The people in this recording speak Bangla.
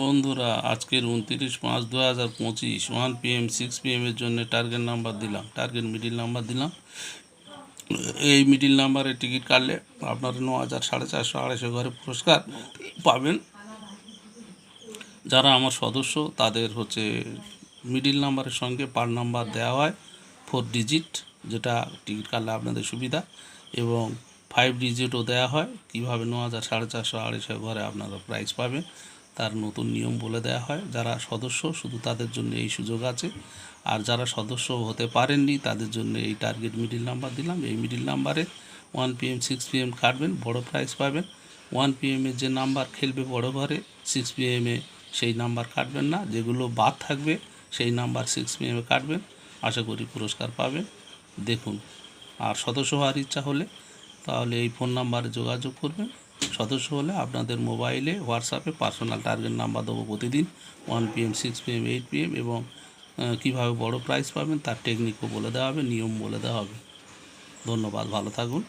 বন্ধুরা, আজকের উনত্রিশ পাঁচ দু হাজার পঁচিশ ওয়ান পিএম সিক্স পিএমের জন্য টার্গেট নাম্বার দিলাম। টার্গেট মিডিল নাম্বার দিলাম। এই মিডিল নাম্বারে টিকিট কাটলে আপনার ন হাজার সাড়ে চারশো আড়াইশো ঘরে পুরস্কার পাবেন। যারা আমার সদস্য, তাদের হচ্ছে মিডিল নাম্বারের সঙ্গে পার নাম্বার দেওয়া হয় ফোর ডিজিট যেটা টিকিট কাটলে আপনাদের সুবিধা। এবং ফাইভ ডিজিটও দেওয়া হয়, কীভাবে ন হাজার সাড়ে চারশো আড়াইশো ঘরে আপনারা প্রাইজ পাবেন। তার নতুন নিয়ম বলে দেওয়া হয়। যারা সদস্য, শুধু তাদের জন্য এই সুযোগ আছে। আর যারা সদস্য হতে পারেননি, তাদের জন্য এই টার্গেট মিডিল নাম্বার দিলাম। এই মিডিল নাম্বারে ওয়ান পিএম সিক্স পিএম কাটবেন, বড় প্রাইজ পাবেন। ওয়ান পিএমের যে নাম্বার খেলবে বড় ঘরে সিক্স পিএমে সেই নাম্বার কাটবেন না। যেগুলো বাদ থাকবে, সেই নাম্বার সিক্স পিএমে কাটবেন। আশা করি পুরস্কার পাবেন। দেখুন, আর সদস্য হওয়ার ইচ্ছা হলে তাহলে এই ফোন নাম্বারে যোগাযোগ করবেন। সদস্য হলে আপনাদের মোবাইলে, হোয়াটসঅ্যাপে পার্সোনাল টার্গেট নাম্বার দেবো প্রতিদিন one PM six PM eight PM এবং কীভাবে বড় প্রাইজ পাবেন তার টেকনিকও বলে দেওয়া হবে, নিয়ম বলে দেওয়া হবে। ধন্যবাদ, ভালো থাকুন।